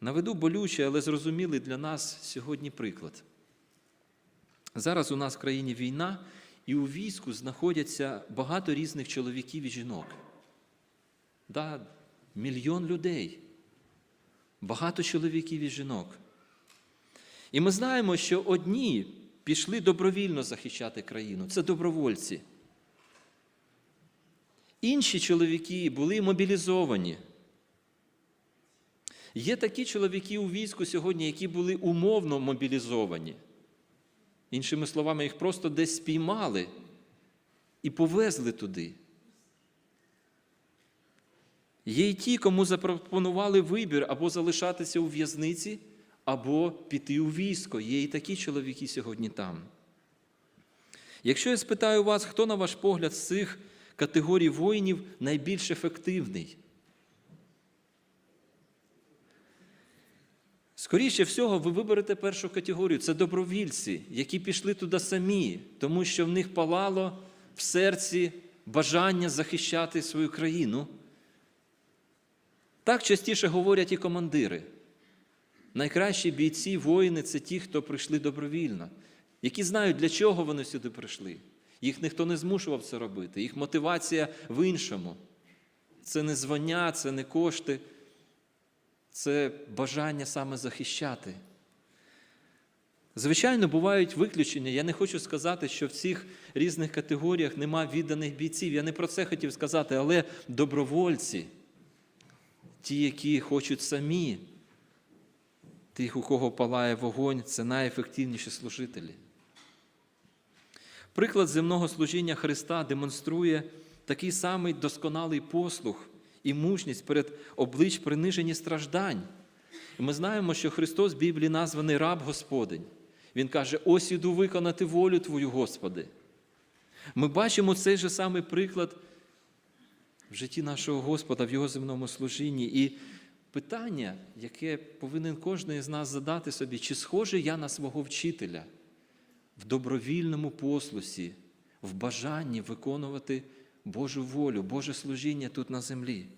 Наведу болючий, але зрозумілий для нас сьогодні приклад. Зараз у нас в країні війна, і у війську знаходяться багато різних чоловіків і жінок. Да, мільйон людей, багато чоловіків і жінок. І ми знаємо, що одні пішли добровільно захищати країну, це добровольці. Інші чоловіки були мобілізовані. Є такі чоловіки у війську сьогодні, які були умовно мобілізовані. Іншими словами, їх просто десь спіймали і повезли туди. Є й ті, кому запропонували вибір або залишатися у в'язниці, або піти у військо. Є і такі чоловіки сьогодні там. Якщо я спитаю вас, хто, на ваш погляд, з цих категорій воїнів найбільш ефективний? Скоріше всього, ви виберете першу категорію це добровільці, які пішли туди самі, тому що в них палало в серці бажання захищати свою країну. Так частіше говорять і командири. Найкращі бійці, воїни це ті, хто прийшли добровільно, які знають, для чого вони сюди прийшли. Їх ніхто не змушував це робити. Їх мотивація в іншому. Це не звання, це не кошти, це бажання саме захищати. Звичайно, бувають виключення. Я не хочу сказати, що в цих різних категоріях нема відданих бійців. Я не про це хотів сказати, але добровольці, ті, які хочуть самі, тих, у кого палає вогонь, це найефективніші служителі. Приклад земного служіння Христа демонструє такий самий досконалий послух і мужність перед облич принижені страждань. І ми знаємо, що Христос в Біблії названий раб Господень. Він каже: ось іду виконати волю Твою, Господи. Ми бачимо цей же самий приклад в житті нашого Господа, в Його земному служінні. І питання, яке повинен кожен із нас задати собі, чи схожий я на свого вчителя в добровільному послусі, в бажанні виконувати Божу волю, Боже служіння тут на землі.